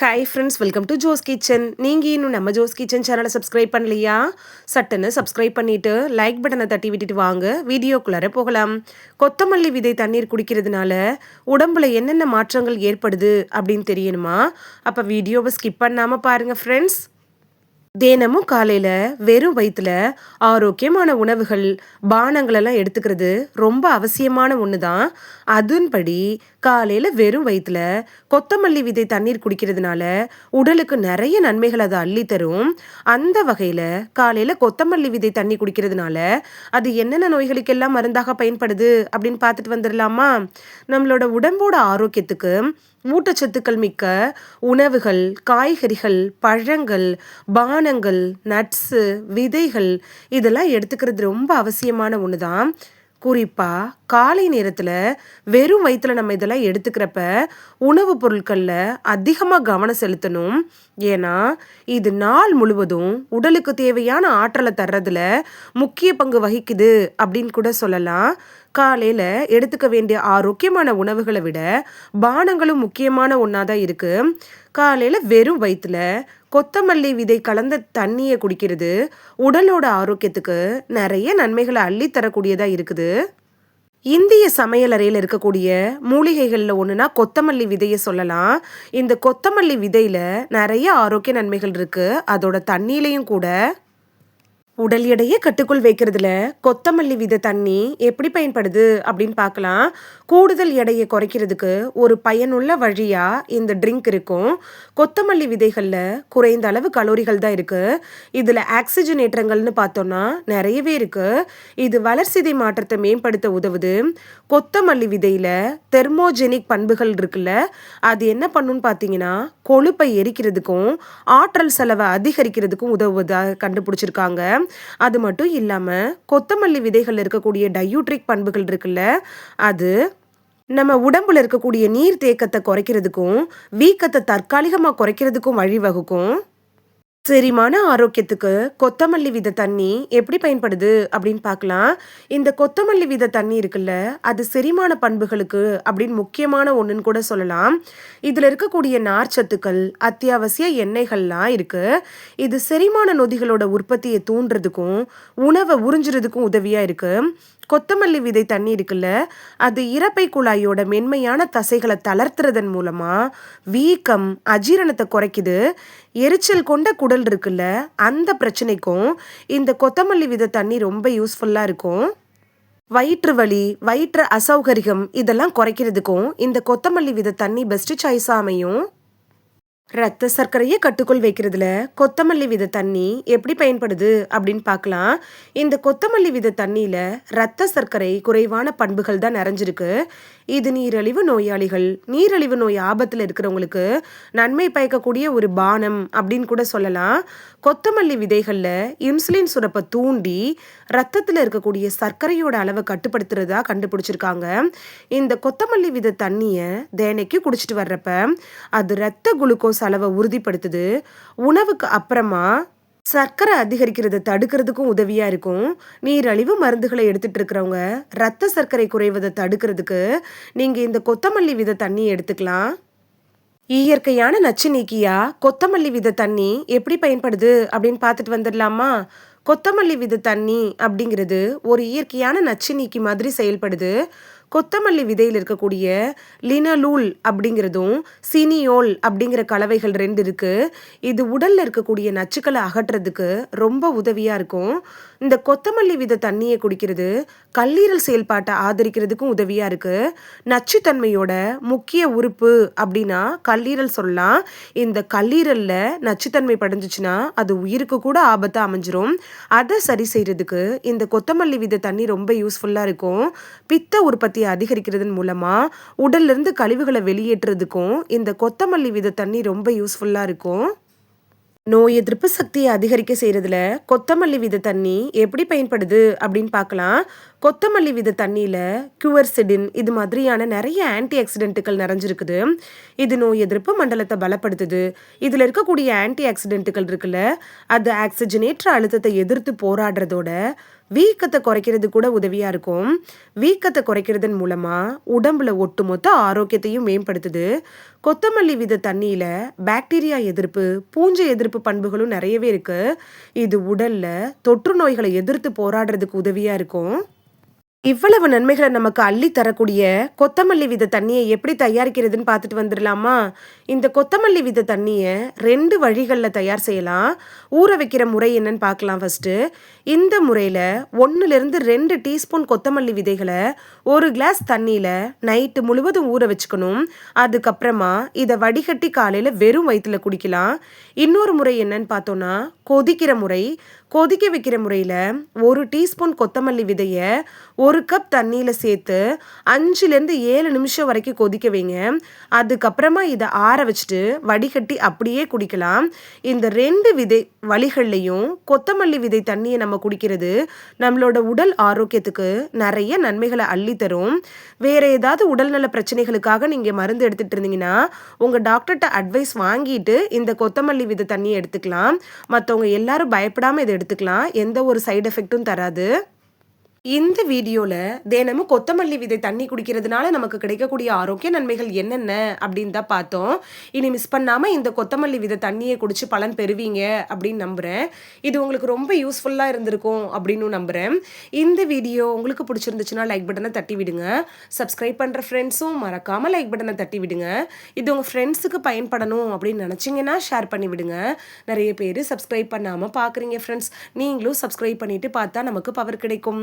Hi friends welcome to Jo's kitchen நீங்கள் இன்னும் நம்ம ஜோஸ் கிச்சன் சேனலை சப்ஸ்கிரைப் பண்ணலையா? சட்டுன்னு சப்ஸ்கிரைப் பண்ணிவிட்டு லைக் பட்டனை தட்டி விட்டுட்டு வாங்க. வீடியோக்குள்ளார போகலாம். கொத்தமல்லி விதை தண்ணீர் குடிக்கிறதுனால உடம்புல என்னென்ன மாற்றங்கள் ஏற்படுது அப்படின்னு தெரியணுமா? அப்போ வீடியோவை ஸ்கிப் பண்ணாமல் பாருங்கள் ஃப்ரெண்ட்ஸ் தினமும் காலையில் வெறும் வயிற்றுல ஆரோக்கியமான உணவுகள் பானங்களெல்லாம் எடுத்துக்கிறது ரொம்ப அவசியமான ஒன்று தான் அதன்படி காலையில் வெறும் வயிற்றுல கொத்தமல்லி விதை தண்ணீர் குடிக்கிறதுனால உடலுக்கு நிறைய நன்மைகள் அதை அள்ளி தரும். அந்த வகையில் காலையில் கொத்தமல்லி விதை தண்ணி குடிக்கிறதுனால அது என்னென்ன நோய்களுக்கெல்லாம் மருந்தாக பயன்படுது அப்படின்னு பார்த்துட்டு வந்துடலாமா? நம்மளோட உடம்போட ஆரோக்கியத்துக்கு ஊட்டச்சத்துக்கள் மிக்க உணவுகள் காய்கறிகள் பழங்கள் பானங்கள் நட்ஸு விதைகள் இதெல்லாம் எடுத்துக்கிறது ரொம்ப அவசியமான ஒன்று தான் குறிப்பாக காலை நேரத்தில் வெறும் வயிற்றில் நம்ம இதெல்லாம் எடுத்துக்கிறப்ப உணவுப் பொருட்களில் அதிகமாக கவனம் செலுத்தணும். ஏன்னா இது நாள் முழுவதும் உடலுக்கு தேவையான ஆற்றலை தர்றதுல முக்கிய பங்கு வகிக்குது அப்படின்னு கூட சொல்லலாம். காலையில் எடுத்துக்க வேண்டிய ஆரோக்கியமான உணவுகளை விட பானங்களும் முக்கியமான ஒன்றா தான் இருக்குது காலையில் வெறும் வயிற்றில் கொத்தமல்லி விதை கலந்த தண்ணியை குடிக்கிறது. உடலோட ஆரோக்கியத்துக்கு நிறைய நன்மைகளை அள்ளித்தரக்கூடியதாக இருக்குது. இந்திய சமையலறையில் இருக்கக்கூடிய மூலிகைகளில் ஒன்றுனா கொத்தமல்லி விதையை சொல்லலாம். இந்த கொத்தமல்லி விதையில் நிறைய ஆரோக்கிய நன்மைகள் இருக்குது அதோட தண்ணியிலையும் கூட உடல் எடையை கட்டுக்குள் வைக்கிறதுல கொத்தமல்லி வித தண்ணி எப்படி பயன்படுது அப்படின்னு பார்க்கலாம். கூடுதல் எடையை குறைக்கிறதுக்கு ஒரு பயனுள்ள வழியாக இந்த ட்ரிங்க் இருக்கும். கொத்தமல்லி விதைகளில் குறைந்த அளவு கலோரிகள் தான் இருக்குது இதில் ஆக்சிஜனேற்றங்கள்னு பார்த்தோன்னா நிறையவே இருக்குது இது வளர்சிதை மாற்றத்தை மேம்படுத்த உதவுது. கொத்தமல்லி விதையில் தெர்மோஜெனிக் பண்புகள் இருக்குல்ல அது என்ன பண்ணுன்னு பார்த்தீங்கன்னா கொழுப்பை எரிக்கிறதுக்கும் ஆற்றல் செலவை அதிகரிக்கிறதுக்கும் உதவுவதாக கண்டுபிடிச்சிருக்காங்க. அது மட்டும் இல்லாமல் கொத்தமல்லி விதைகள் இருக்கக்கூடிய டயூட்ரிக் பண்புகள் இருக்குல்ல அது நம்ம உடம்புல இருக்கக்கூடிய நீர் தேக்கத்தை குறைக்கிறதுக்கும் வீக்கத்தை தற்காலிகமாக குறைக்கிறதுக்கும் வழிவகுக்கும். செரிமான ஆரோக்கியத்துக்கு கொத்தமல்லி வித தண்ணி எப்படி பயன்படுது அப்படின்னு பார்க்கலாம். இந்த கொத்தமல்லி வித தண்ணி இருக்குல்ல அது செரிமான பண்புகளுக்கு அப்படின்னு முக்கியமான ஒன்றுன்னு கூட சொல்லலாம். இதில் இருக்கக்கூடிய நார்ச்சத்துக்கள் அத்தியாவசிய எண்ணெய்கள்லாம் இருக்குது இது செரிமான நொதிகளோட உற்பத்தியை தூண்டுறதுக்கும் உணவை உறிஞ்சுறதுக்கும் உதவியாக இருக்குது கொத்தமல்லி விதை தண்ணி இருக்குல்ல அது இறப்பை குழாயோட மென்மையான தசைகளை தளர்த்துறதன் மூலமா வீக்கம் அஜீரணத்தை குறைக்குது. எரிச்சல் கொண்ட குடல் இருக்குல்ல அந்த பிரச்சனைக்கும் இந்த கொத்தமல்லி வித தண்ணி ரொம்ப யூஸ்ஃபுல்லாக இருக்கும். வயிற்று வலி வயிற்று அசௌகரியம் இதெல்லாம் குறைக்கிறதுக்கும் இந்த கொத்தமல்லி வித தண்ணி பெஸ்ட் சாய்ஸாக அமையும். ரத்த சர்க்கரையை கட்டுக்குள் வைக்கிறதுல கொத்தமல்லி வித தண்ணி எப்படி பயன்படுது அப்படின்னு பார்க்கலாம். இந்த கொத்தமல்லி வித தண்ணியில் ரத்த சர்க்கரை குறைவான பண்புகள் தான் நிறைஞ்சிருக்கு. இது நீரழிவு நோயாளிகள். நீரழிவு நோய் ஆபத்தில் இருக்கிறவங்களுக்கு நன்மை பயக்கக்கூடிய ஒரு பானம் அப்படின்னு கூட சொல்லலாம். கொத்தமல்லி விதைகளில் இன்சுலின் சுரப்பை தூண்டி ரத்தத்தில் இருக்கக்கூடிய சர்க்கரையோட அளவை கட்டுப்படுத்துறதா கண்டுபிடிச்சிருக்காங்க. இந்த கொத்தமல்லி வித தண்ணியை தேனைக்கு குடிச்சிட்டு வர்றப்ப அது ரத்த குளுக்கோஸ் அளவை உறுதிப்படுத்துது. உணவுக்கு அப்புறமா சர்க்கரை அதிகரிக்கிறத தடுக்கிறதுக்கும் உதவியா இருக்கும். நீரழிவு மருந்துகளை எடுத்துட்டு இருக்கிறவங்க ரத்த சர்க்கரை குறைவதை தடுக்கிறதுக்கு நீங்க இந்த கொத்தமல்லி வித தண்ணி எடுத்துக்கலாம். இயற்கையான நச்சு நீக்கியா கொத்தமல்லி வித தண்ணி எப்படி பயன்படுது அப்படின்னு பார்த்துட்டு வந்துடலாமா? கொத்தமல்லி வித தண்ணி அப்படிங்கிறது ஒரு இயற்கையான நச்சு நீக்கி மாதிரி செயல்படுது. கொத்தமல்லி விதையில் இருக்கக்கூடிய லினலூல் அப்படிங்கிறதும் சினியோல் அப்படிங்கிற கலவைகள் ரெண்டு இருக்குது இது உடலில் இருக்கக்கூடிய நச்சுக்களை அகற்றுறதுக்கு ரொம்ப உதவியாக இருக்கும். இந்த கொத்தமல்லி வித தண்ணியை குடிக்கிறது கல்லீரல் செயல்பாட்டை ஆதரிக்கிறதுக்கும் உதவியாக இருக்குது நச்சுத்தன்மையோட முக்கிய உறுப்பு அப்படின்னா கல்லீரல் சொல்லலாம். இந்த கல்லீரலில் நச்சுத்தன்மை படைஞ்சிச்சுன்னா அது உயிருக்கு கூட ஆபத்தாக அமைஞ்சிரும். அதை சரி செய்கிறதுக்கு இந்த கொத்தமல்லி வித தண்ணி ரொம்ப யூஸ்ஃபுல்லாக இருக்கும். பித்த உற்பத்தியை அதிகரிக்கிறதன் மூலமாக உடல்லிருந்து கழிவுகளை வெளியேற்றுறதுக்கும் இந்த கொத்தமல்லி வித தண்ணி ரொம்ப யூஸ்ஃபுல்லாக இருக்கும். நோய் எதிர்ப்பு சக்தியை அதிகரிக்க செய்கிறதுல கொத்தமல்லி வித தண்ணி எப்படி பயன்படுது அப்படின்னு பார்க்கலாம். கொத்தமல்லி வித தண்ணியில் கியூவர்சிடின் இது மாதிரியான நிறைய ஆன்டி ஆக்சிடென்ட்டுகள் நிறைஞ்சிருக்குது. இது நோய் எதிர்ப்பு மண்டலத்தை பலப்படுத்துது. இதில் இருக்கக்கூடிய ஆன்டி ஆக்சிடென்ட்டுகள் இருக்குல்ல அது ஆக்சிஜனேற்ற அழுத்தத்தை எதிர்த்து போராடுறதோட வீக்கத்தை குறைக்கிறது கூட உதவியாக இருக்கும். வீக்கத்தை குறைக்கிறதன் மூலமாக உடம்புல ஒட்டுமொத்த ஆரோக்கியத்தையும் மேம்படுத்துது. கொத்தமல்லி வித தண்ணியில் பாக்டீரியா எதிர்ப்பு பூஞ்சை எதிர்ப்பு பண்புகளும் நிறையவே இருக்குது இது உடலில் தொற்று நோய்களை எதிர்த்து போராடுறதுக்கு உதவியாக இருக்கும். இவ்வளவு நன்மைகளை நமக்கு அள்ளி தரக்கூடிய கொத்தமல்லி வித தண்ணியை எப்படி தயாரிக்கிறதுன்னு பார்த்துட்டு வந்துடலாமா? இந்த கொத்தமல்லி வித தண்ணியை ரெண்டு வழிகளில் தயார் செய்யலாம். ஊற வைக்கிற முறை என்னன்னு பார்க்கலாம் ஃபஸ்ட்டு இந்த முறையில் ஒன்றுலேருந்து ரெண்டு டீஸ்பூன் கொத்தமல்லி விதைகளை ஒரு கிளாஸ் தண்ணியில் நைட்டு முழுவதும் ஊற வச்சுக்கணும். அதுக்கப்புறமா இதை வடிகட்டி காலையில் வெறும் வயிற்றில் குடிக்கலாம். இன்னொரு முறை என்னன்னு பார்த்தோன்னா கொதிக்கிற முறை கொதிக்க வைக்கிற முறையில் ஒரு டீஸ்பூன் கொத்தமல்லி விதையை ஒரு கப் தண்ணியில் சேர்த்து அஞ்சுலேருந்து ஏழு நிமிஷம் வரைக்கும் கொதிக்க வைங்க. அதுக்கப்புறமா இதை ஆற வச்சுட்டு வடிகட்டி அப்படியே குடிக்கலாம். இந்த ரெண்டு விதை வழிகள்லையும் கொத்தமல்லி விதை தண்ணியை நம்ம குடிக்கிறது நம்மளோட உடல் ஆரோக்கியத்துக்கு நிறைய நன்மைகளை அள்ளி தரும். வேற ஏதாவது உடல்நல பிரச்சனைகளுக்காக நீங்கள் மருந்து எடுத்துகிட்டு இருந்தீங்கன்னா உங்கள் டாக்டர்கிட்ட அட்வைஸ் வாங்கிட்டு இந்த கொத்தமல்லி விதை தண்ணியை எடுத்துக்கலாம். மற்றவங்க எல்லாரும் பயப்படாமல் இதை எடுத்துக்கலாம். எந்த ஒரு சைடு எஃபெக்ட்டும் தராது. இந்த வீடியோவில் தினமும் கொத்தமல்லி விதை தண்ணி குடிக்கிறதுனால நமக்கு கிடைக்கக்கூடிய ஆரோக்கிய நன்மைகள் என்னென்ன அப்படின்னு தான் பார்த்தோம். இனி மிஸ் பண்ணாமல் இந்த கொத்தமல்லி விதை தண்ணியை குடிச்சு பலன் பெறுவீங்க அப்படின்னு நம்புகிறேன் இது உங்களுக்கு ரொம்ப யூஸ்ஃபுல்லாக இருந்திருக்கும் அப்படின்னு நம்புகிறேன் இந்த வீடியோ உங்களுக்கு பிடிச்சிருந்துச்சுன்னா லைக் பட்டனை தட்டி விடுங்க. சப்ஸ்கிரைப் பண்ணுற ஃப்ரெண்ட்ஸும் மறக்காமல் லைக் பட்டனை தட்டி விடுங்க. இது உங்கள் ஃப்ரெண்ட்ஸுக்கு பயன்படணும் அப்படின்னு நினச்சிங்கன்னா ஷேர் பண்ணி விடுங்க. நிறைய பேர் சப்ஸ்கிரைப் பண்ணாமல் பார்க்குறீங்க ஃப்ரெண்ட்ஸ் நீங்களும் சப்ஸ்கிரைப் பண்ணிவிட்டு பார்த்தா நமக்கு பவர் கிடைக்கும்.